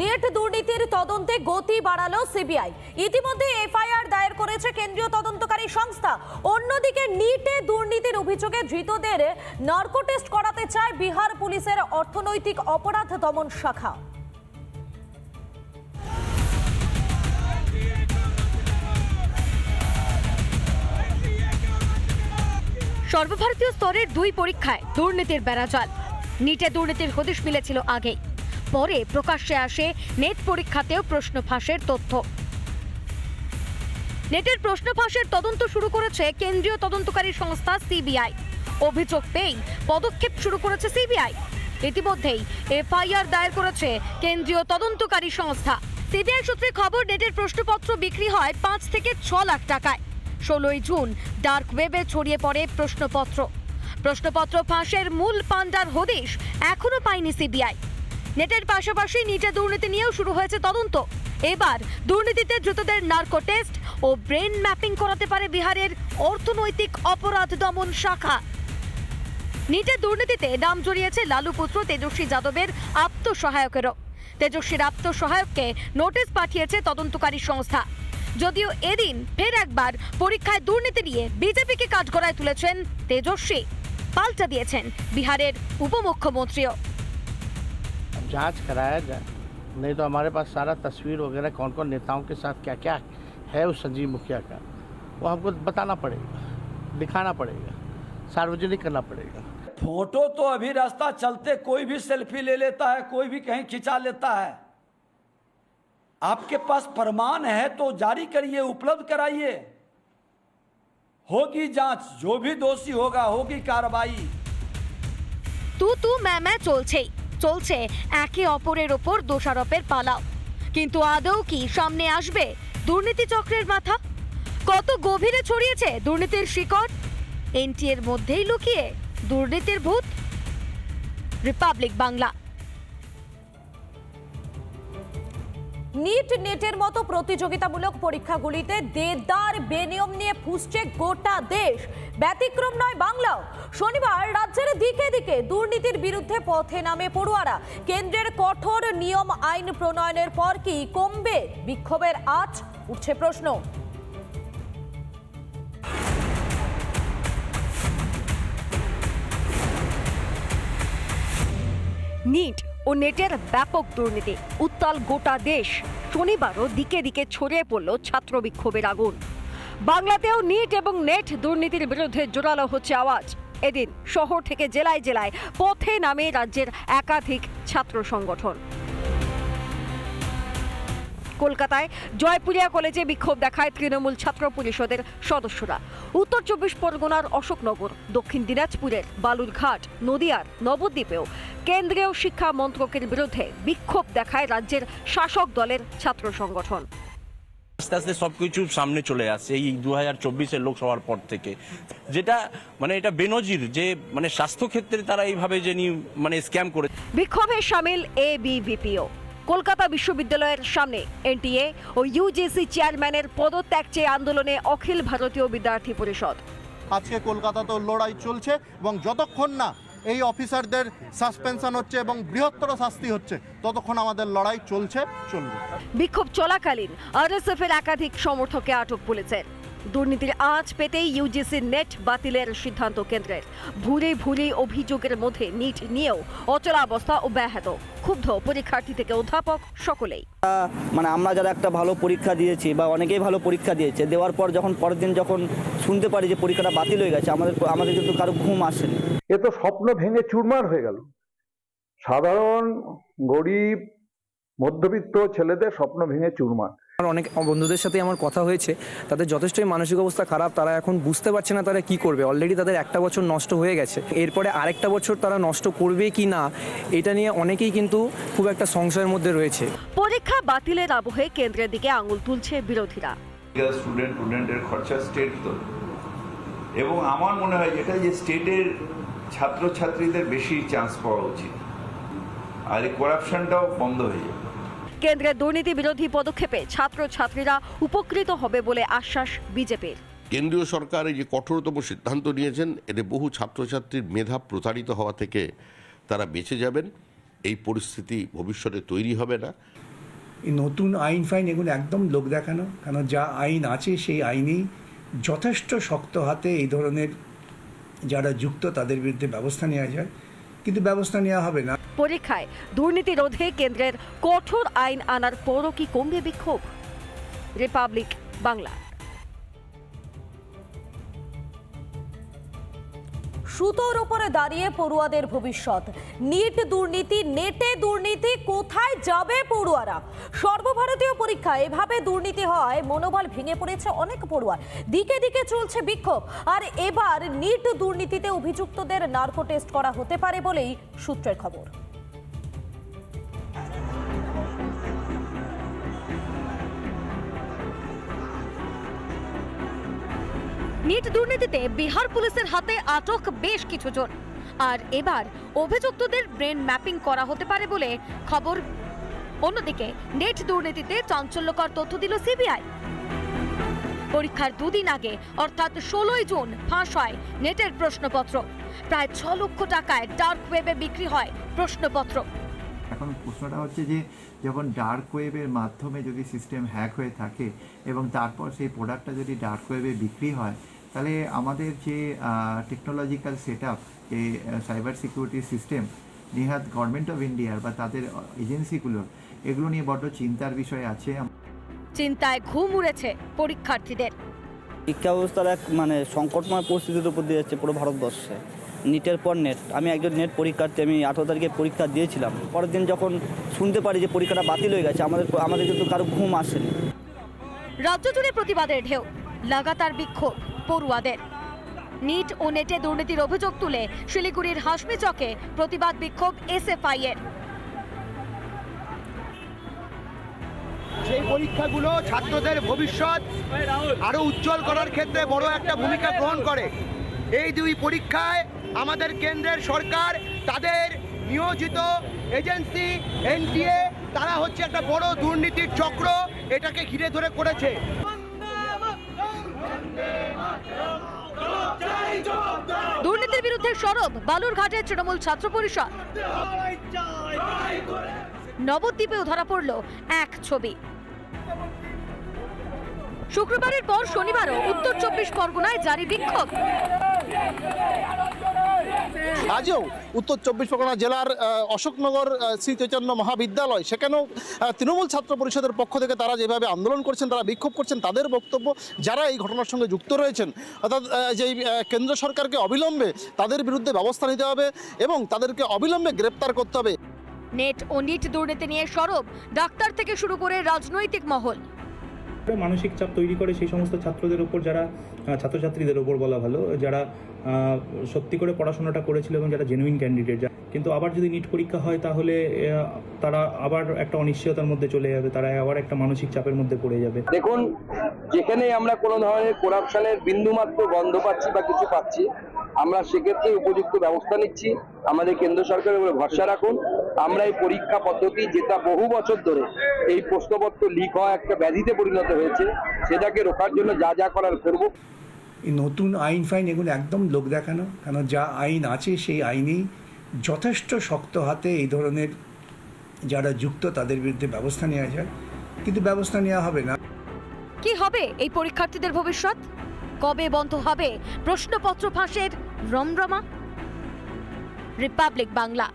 Net দুর্নীতির তদন্তে গতি বাড়ালো সিবিআই। ইতিমধ্যে এফআইআর দায়ের করেছে কেন্দ্রীয় তদন্তকারী সংস্থা। অন্যদিকে নিটে দুর্নীতির অভিযোগে ধৃতদের নার্কো টেস্ট করাতে চায় বিহার পুলিশের অর্থনৈতিক অপরাধ দমন শাখা। সর্বভারতীয় স্তরের দুই পরীক্ষায় দুর্নীতির বেড়াজাল। নিটে দুর্নীতির হদিশ মিলেছিল আগেই। পরে প্রকাশ্যে আসে নেট পরীক্ষাতেও প্রশ্ন ফাঁসের তথ্য। নেটের প্রশ্ন ফাঁসের তদন্ত শুরু করেছে কেন্দ্রীয় তদন্তকারী সংস্থা সিবিআই। অভিযোগ পেয়েই পদক্ষেপ শুরু করেছে সিবিআই। ইতিমধ্যেই এফআইআর দায়ের করেছে কেন্দ্রীয় তদন্তকারী সংস্থা। সিবিআই সূত্রে খবর, নেটের প্রশ্নপত্র বিক্রি হয় পাঁচ থেকে ছ লাখ টাকায়। ষোলোই জুন ডার্ক ওয়েবে ছড়িয়ে পড়ে প্রশ্নপত্র। প্রশ্নপত্র ফাঁসের মূল পান্ডার হদিশ এখনও পায়নি সিবিআই। নেটের পাশাপাশি নিটে দুর্নীতি নিয়েও শুরু হয়েছে তদন্ত। এবার দুর্নীতিতে দ্রুতদের নার্কো টেস্ট ও ব্রেন ম্যাপিং করাতে পারে বিহারের অর্থনৈতিক অপরাধ দমন শাখা। নিটের দুর্নীতিতে নাম জড়িয়েছে লালু পুত্র তেজস্বী যাদবের আত্মসহায়কেরও। তেজস্বীর আত্মসহায়ককে নোটিশ পাঠিয়েছে তদন্তকারী সংস্থা। যদিও এদিন ফের একবার পরীক্ষায় দুর্নীতি নিয়ে বিজেপিকে কাঠগড়ায় তুলেছেন তেজস্বী। পাল্টা দিয়েছেন বিহারের উপমুখ্যমন্ত্রীও। जाँच कराया जाए। नहीं तो हमारे पास सारा तस्वीर वगैरह कौन कौन नेताओं के साथ क्या क्या है उस संजीव मुखिया का वो हमको बताना पड़ेगा दिखाना पड़ेगा सार्वजनिक करना पड़ेगा। फ़ोटो तो अभी रास्ता चलते कोई भी सेल्फी ले लेता है कोई भी कहीं खिंचा लेता है। आपके पास प्रमाण है तो जारी करिए उपलब्ध कराइए। होगी जाँच जो भी दोषी होगा होगी कार्रवाई। तू तू मैं मैं चोल চলছে একে অপরের ওপর দোষারোপের পালাও। কিন্তু আদৌ কি সামনে আসবে দুর্নীতি চক্রের মাথা? কত গভীরে ছড়িয়েছে দুর্নীতির শিকড়? এনটিএর মধ্যেই লুকিয়ে দুর্নীতির ভূত? রিপাবলিক বাংলা। নিট নেটের মতো প্রতিযোগিতামূলক পরীক্ষাগুলিতে দেদার বেনিয়ম নিয়ে ফুসছে গোটা দেশ। ব্যতিক্রম নয় বাংলাও। শনিবার রাজ্যের দিকে দিকে দুর্নীতির বিরুদ্ধে পথে নামে পড়ুয়ারা। কেন্দ্রের কঠোর নিয়ম, আইন প্রণয়নের পর কি কমবে? বিক্ষোভের আজ উঠছে প্রশ্ন। নিট ও নেটের ব্যাপক দুর্নীতি। উত্তাল গোটা দেশ শনিবারও দিকে দিকে ছড়িয়ে পড়ল ছাত্র বিক্ষোভের আগুন। বাংলাতেও নিট এবং নেট দুর্নীতির বিরুদ্ধে জোরালো হচ্ছে আওয়াজ। এদিন শহর থেকে জেলায় জেলায় পথে নামে রাজ্যের একাধিক ছাত্র সংগঠন। কলকাতায়। জয়পুরিয়া কলেজে বিক্ষোভ দেখায় তৃণমূল ছাত্র পরিষদের সদস্যরা। উত্তর চব্বিশ পরগনার অশোকনগর দক্ষিণ দিনাজপুরের বালুরঘাট নদিয়ার নবদ্বীপেও কেন্দ্রীয় শিক্ষা মন্ত্রকের বিরুদ্ধে বিক্ষোভ দেখায় রাজ্যের শাসক দলের ছাত্র সংগঠন। আস্তে আস্তে সব কিছু সামনে চলে আসছে এই দু হাজার চব্বিশের লোকসভার পর থেকে। যেটা মানে এটা বেনজির যে মানে স্বাস্থ্যক্ষেত্রে তারা এইভাবে যে মানে স্ক্যাম করে বিক্ষোভে সামিল এ বিভিপিও কলকাতা বিশ্ববিদ্যালয়ের সামনে। এনটিএ ও ইউজিসি চেয়ারম্যানের পদত্যাগ চেয়ে আন্দোলনে অখিল ভারতীয় বিদ্যার্থী পরিষদ। আজকে কলকাতাতেও লড়াই চলছে এবং যতক্ষণ না এই অফিসারদের সাসপেনশন হচ্ছে এবং বৃহত্তর শাস্তি হচ্ছে ততক্ষণ আমাদের লড়াই চলছে চলবে। বিক্ষোভ চলাকালীন আরএসএফ এর একাধিক সমর্থককে আটক পুলিশের। দুর্নীতির আঁচ পেতেই ইউজিসি নেট বাতিলের সিদ্ধান্ত কেন্দ্রের। ভুরি ভুরি অভিযোগের মধ্যে নিট নিয়েও অচলাবস্থা অব্যাহত। ক্ষুব্ধ পরীক্ষার্থী থেকে অধ্যাপক সকলেই। মানে আমরা যারা একটা ভালো পরীক্ষা দিয়েছি বা অনেকেই ভালো পরীক্ষা দিয়েছে দেওয়ার পর যখন পরের দিন যখন শুনতে পারি যে পরীক্ষাটা বাতিল হয়ে গেছে আমাদের আমাদের কিন্তু কারও ঘুম আসেনি। এ তো স্বপ্ন ভেঙে চুরমার হয়ে গেল। সাধারণ গরিব মধ্যবিত্ত ছেলেদের স্বপ্ন ভেঙে চুরমার। আমার অনেক বন্ধুদের সাথে আমার কথা হয়েছে। তাদের যথেষ্টই মানসিক অবস্থা খারাপ তারা এখন বুঝতে পারছে না তারা কি করবে। অলরেডি তাদের একটা বছর নষ্ট হয়ে গেছে। এরপরে আরেকটা বছর তারা নষ্ট করবে কি না এটা নিয়ে অনেকেই কিন্তু খুব একটা সংশয়ের মধ্যে রয়েছে। পরীক্ষা বাতিলের আবহে কেন্দ্রের দিকে আঙুল তুলছে বিরোধীরা। স্টুডেন্ট স্টুডেন্টের খরচা স্টেট তো। এবং আমার মনে হয় যেটা যে স্টেটের ছাত্রছাত্রীদের বেশি চান্স পাওয়া উচিত। আর এই করাপশনটাও বন্ধ হয়ে যাবে। কেন্দ্রের দুর্নীতি বিরোধী পদক্ষেপে ছাত্র ছাত্রীরা উপকৃত হবে বলে আশ্বাস বিজেপির। কেন্দ্রীয় সরকার এই যে কঠোরতম সিদ্ধান্ত নিয়েছেন এতে বহু ছাত্রছাত্রীর মেধা প্রতারিত হওয়া থেকে তারা বেঁচে যাবেন। এই পরিস্থিতি ভবিষ্যতে তৈরি হবে না। এই নতুন আইন ফাইন এগুলো একদম লোক দেখানো কেন যা আইন আছে সেই আইনেই যথেষ্ট শক্ত হাতে এই ধরনের যারা যুক্ত তাদের বিরুদ্ধে ব্যবস্থা নেওয়া যায়। কিন্তু ব্যবস্থা নেওয়া হবে না। পরীক্ষায় দুর্নীতি রোধে কেন্দ্রের কঠোর আইন আনার পরও কি কমবে বিক্ষোভ? রিপাবলিক বাংলা। সুতোর উপরে দাঁড়িয়ে পড়ুয়াদের ভবিষ্যৎ। নিট দুর্নীতি, নেটে দুর্নীতি, কোথায় যাবে পড়ুয়ারা? সর্বভারতীয় পরীক্ষা এভাবে দুর্নীতি হয় মনোবল ভেঙে পড়েছে অনেক পড়ুয়ার দিকে দিকে চলছে বিক্ষোভ। আর এবার নিট দুর্নীতিতে অভিযুক্তদের নার্কো টেস্ট করা হতে পারে বলেই সূত্রের খবর। নিট দুর্নীতিতে বিহার পুলিশের হাতে আটক বেশ কিছু জন আর এবার অভিযুক্তদের ব্রেন ম্যাপিং করা হতে পারে বলে খবর। অন্যদিকে, নেট দুর্নীতিতে চাঞ্চল্যকর তথ্য দিল সিবিআই। পরীক্ষার দুদিন আগে, অর্থাৎ ষোলোই জুন, ফাঁস হয় নেটের প্রশ্নপত্র। প্রায় ছ লক্ষ টাকায় ডার্ক ওয়েবে বিক্রি হয় প্রশ্নপত্র। এখন প্রশ্নটা হচ্ছে যে, যখন ডার্ক ওয়েবের মাধ্যমে যদি সিস্টেম হ্যাক হয়ে থাকে এবং তারপর সেই প্রোডাক্টটা যদি ডার্ক ওয়েবে বিক্রি হয় তাহলে আমাদের যে টেকনোলজিক্যাল সেট আপ যে সাইবার সিকিউরিটি সিস্টেম নিহাত গভর্নমেন্ট অফ ইন্ডিয়ার বা তাদের এজেন্সিগুলোর এগুলো নিয়ে বড্ড চিন্তার বিষয় আছে। চিন্তায় ঘুম উড়েছে পরীক্ষার্থীদের। শিক্ষা ব্যবস্থার এক মানে সংকটময় পরিস্থিতির উপর দিয়ে যাচ্ছে পুরো ভারতবর্ষে। নিটের পর নেট আমি একজন নেট পরীক্ষার্থী আমি আঠেরো তারিখে পরীক্ষা দিয়েছিলাম। পরের দিন যখন শুনতে পারি যে পরীক্ষাটা বাতিল হয়ে গেছে আমাদের আমাদের কিন্তু কারও ঘুম আসেনি। রাজ্য জুড়ে প্রতিবাদের ঢেউ লাগাতার বিক্ষোভ। পড়ুয়াদের। নিট ও নেটে দুর্নীতির অভিযোগ তুলে শিলিগুড়ির হাসমি চকে প্রতিবাদ বিক্ষোভ এসএফআই এর সেই পরীক্ষাগুলো ছাত্রদের ভবিষ্যৎ আরও উজ্জ্বল করার ক্ষেত্রে বড় একটা ভূমিকা গ্রহণ করে। এই দুই পরীক্ষায় আমাদের কেন্দ্রের সরকার তাদের নিয়োজিত এজেন্সি এনটিএ তারা হচ্ছে একটা বড় দুর্নীতির চক্র এটাকে ঘিরে ধরে করেছে। দুর্নীতির বিরুদ্ধে সরব বালুরঘাটের তৃণমূল ছাত্র পরিষদ। নবদ্বীপেও ধরা পড়ল এক ছবি। শুক্রবারের পর শনিবারও উত্তর চব্বিশ পরগনায় জারি বিক্ষোভ। আজও উত্তর চব্বিশ পরগনা জেলার অশোকনগর শ্রী চৈতন্য মহাবিদ্যালয়, সেখানেও তৃণমূল ছাত্র পরিষদের পক্ষ থেকে তারা যেভাবে আন্দোলন করছেন, তারা বিক্ষোভ করছেন, তাদের বক্তব্য, যারা এই ঘটনার সঙ্গে যুক্ত রয়েছেন, অর্থাৎ যেই কেন্দ্র সরকারকে অবিলম্বে তাদের বিরুদ্ধে ব্যবস্থা নিতে হবে এবং তাদেরকে অবিলম্বে গ্রেপ্তার করতে হবে। নেট ও নিট দুর্নীতি নিয়ে সরব, ডাক্তার থেকে শুরু করে রাজনৈতিক মহল। মানসিক চাপ তৈরি করে সেই সমস্ত ছাত্রদের ওপর যারা ছাত্রছাত্রীদের ওপর বলা ভালো, যারা সত্যি করে পড়াশোনাটা করেছিল এবং যারা জেনুইন ক্যান্ডিডেট কিন্তু আবার যদি নিট পরীক্ষা হয় তাহলে তারা আবার একটা অনিশ্চয়তার মধ্যে চলে যাবে, তারা আবার একটা মানসিক চাপের মধ্যে পড়ে যাবে। দেখুন যেখানে আমরা কোনো ধরনের করাপশনের বিন্দুমাত্র গন্ধ পাচ্ছি বা কিছু পাচ্ছি, আমরা সেক্ষেত্রে উপযুক্ত ব্যবস্থা নিচ্ছি। আমাদের কেন্দ্র সরকারের উপরে ভরসা রাখুন। আমরা এই পরীক্ষা পদ্ধতি যেটা বহু বছর ধরে এই প্রশ্নপত্র লিক হওয়া একটা ব্যাধিতে পরিণত হয়েছে সেটাকে রোখার জন্য যা যা করার করব। এই নতুন আইন ফাইন এগুলো একদম লোক দেখানো কেন যা আইন আছে সেই আইনেই যথেষ্ট শক্ত হাতে এই ধরনের যারা যুক্ত তাদের বিরুদ্ধে ব্যবস্থা নেওয়া যায় কিন্তু ব্যবস্থা নেওয়া হবে না। কি হবে এই পরীক্ষার্থীদের ভবিষ্যৎ? কবে বন্ধ হবে প্রশ্নপত্র ফাঁসের রমরমা? রিপাবলিক বাংলা।